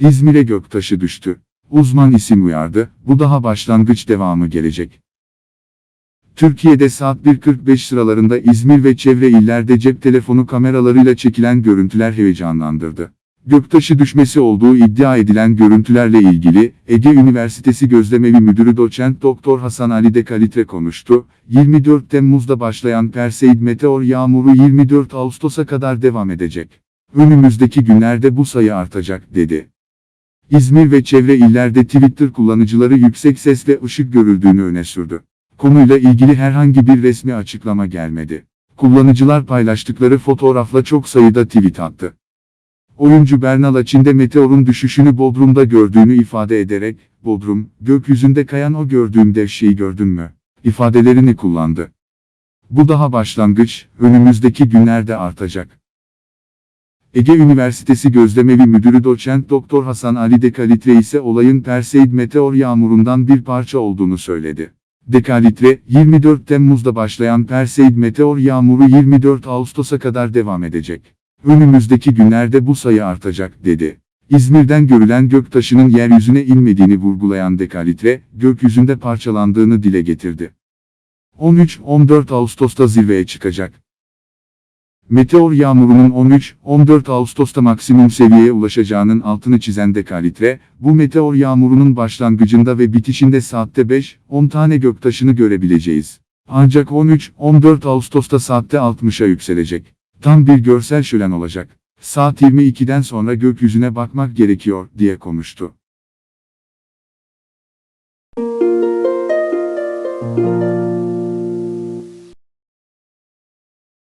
İzmir'e göktaşı düştü. Uzman isim uyardı, bu daha başlangıç devamı gelecek. Türkiye'de saat 1.45 sıralarında İzmir ve çevre illerde cep telefonu kameralarıyla çekilen görüntüler heyecanlandırdı. Göktaşı düşmesi olduğu iddia edilen görüntülerle ilgili Ege Üniversitesi Gözlemevi Müdürü Doçent Doktor Hasan Ali Dekalitre konuştu. 24 Temmuz'da başlayan Perseid meteor yağmuru 24 Ağustos'a kadar devam edecek. Önümüzdeki günlerde bu sayı artacak dedi. İzmir ve çevre illerde Twitter kullanıcıları yüksek ses ve ışık görüldüğünü öne sürdü. Konuyla ilgili herhangi bir resmi açıklama gelmedi. Kullanıcılar paylaştıkları fotoğrafla çok sayıda tweet attı. Oyuncu Bernal Açin'de meteorun düşüşünü Bodrum'da gördüğünü ifade ederek, Bodrum, gökyüzünde kayan o gördüğüm dev şeyi gördün mü? ifadelerini kullandı. Bu daha başlangıç, önümüzdeki günlerde artacak. Ege Üniversitesi Gözlemevi Müdürü Doçent Doktor Hasan Ali Dekalitre ise olayın Perseid meteor yağmurundan bir parça olduğunu söyledi. Dekalitre, 24 Temmuz'da başlayan Perseid meteor yağmuru 24 Ağustos'a kadar devam edecek. Önümüzdeki günlerde bu sayı artacak, dedi. İzmir'den görülen göktaşının yeryüzüne inmediğini vurgulayan Dekalitre, gökyüzünde parçalandığını dile getirdi. 13-14 Ağustos'ta zirveye çıkacak. Meteor yağmurunun 13-14 Ağustos'ta maksimum seviyeye ulaşacağının altını çizen Dekalitre, bu meteor yağmurunun başlangıcında ve bitişinde saatte 5-10 tane göktaşını görebileceğiz. Ancak 13-14 Ağustos'ta saatte 60'a yükselecek. Tam bir görsel şölen olacak. Saat 22'den sonra gökyüzüne bakmak gerekiyor, diye konuştu.